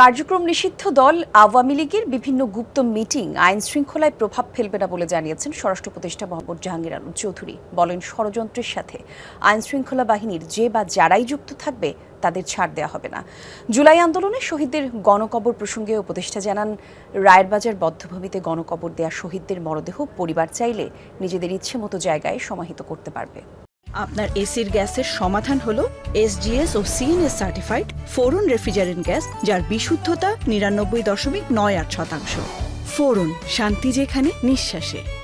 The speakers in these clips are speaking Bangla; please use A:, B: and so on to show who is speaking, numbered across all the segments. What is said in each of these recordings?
A: কার্যক্রম নিষিদ্ধ দল আওয়ামী লীগের বিভিন্ন গুপ্ত মিটিং আইন শৃঙ্খলায় প্রভাব ফেলবে না বলে জানিয়েছেন স্বরাষ্ট্র উপদেষ্টা মোহাম্মদ জাহাঙ্গীর আলম চৌধুরী। বলেন, ষড়যন্ত্রের সাথে আইন শৃঙ্খলা বাহিনীর যে বা যারাই যুক্ত থাকবে তাদের ছাড় দেওয়া হবে না। জুলাই আন্দোলনে শহীদদের গণকবর প্রসঙ্গে উপদেষ্টা জানান, রায়েরবাজার বদ্ধভূমিতে গণকবর দেয়া শহীদদের মরদেহ পরিবার চাইলে নিজেদের ইচ্ছে মতো জায়গায় সমাহিত করতে পারবে।
B: আপনার এসির গ্যাসের সমাধান হলো এসজিএস ও CNS certified freon refrigerant gas, যার বিশুদ্ধতা নিরানব্বই দশমিক নয় আট শতাংশ। ফোরন, শান্তি যেখানে, নিঃশ্বাসে।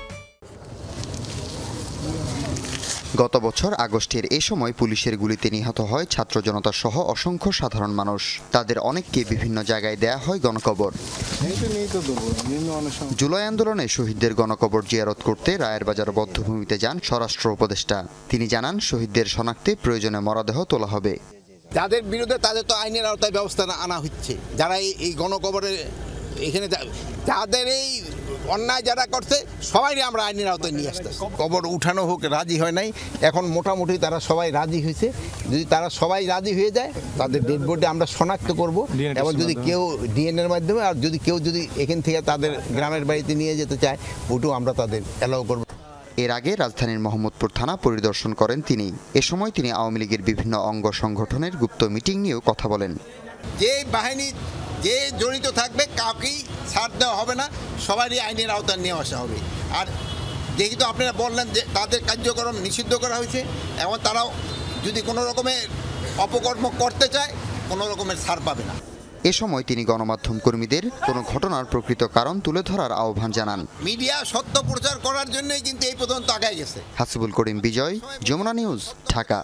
C: গত বছর আগস্টের এ সময় পুলিশের গুলিতে নিহত হয় ছাত্র জনতা সহ অসংখ্য সাধারণ মানুষ। তাদের অনেককে বিভিন্ন জায়গায় দেয়া হয় গণকবর। জুলাই আন্দোলনে শহীদদের গণকবর জিয়ারত করতে রায়ের বাজার বদ্ধভূমিতে যান স্বরাষ্ট্র উপদেষ্টা। তিনি জানান, শহীদদের শনাক্তে প্রয়োজনে মরদেহ তোলা হবে।
D: যাদের বিরুদ্ধে তাদের তো আইনের আওতায় ব্যবস্থা আনা হচ্ছে। যারা এই গণকবরের এখানে যাদের এই অন্যায় যারা করছে সবাই আমরা আইনের আওতায় নিয়ে আসতে কবর উঠানো হোক রাজি হয় নাই। এখন মোটামুটি তারা সবাই রাজি হয়েছে। যদি তারা সবাই রাজি হয়ে যায় তাদের ডেড বডি আমরা শনাক্ত করব। এবং যদি কেউ ডিএনএর মাধ্যমে আর যদি কেউ যদি এখান থেকে তাদের গ্রামের বাড়িতে নিয়ে যেতে চায় ওটাও আমরা তাদের অ্যালাউ করব।
C: এর আগে রাজধানীর মোহাম্মদপুর থানা পরিদর্শন করেন তিনি। এ সময় তিনি আওয়ামী লীগের বিভিন্ন অঙ্গ সংগঠনের গুপ্ত মিটিং নিয়েও কথা বলেন।
D: যে বাহিনী যে জড়িত থাকবে কাউকেই ছাড় দেওয়া হবে না সবারই আইনের আওতায় নিয়ে আসা হবে। আর যেহেতু আপনারা বললেন যে তাদের কার্যক্রম নিষিদ্ধ করা হয়েছে এবং তারাও যদি কোনো রকমের অপকর্ম করতে চায় কোনো রকমের ছাড় পাবে না।
C: এ সময় তিনি গণমাধ্যম কর্মীদের কোনো ঘটনার প্রকৃত কারণ তুলে ধরার আহ্বান জানান।
D: মিডিয়া সত্য প্রচার করার জন্যই কিন্তু এই পর্যন্ত আগায় গেছে।
C: হাসিবুল করিম বিজয় যমুনা নিউজ ঢাকা।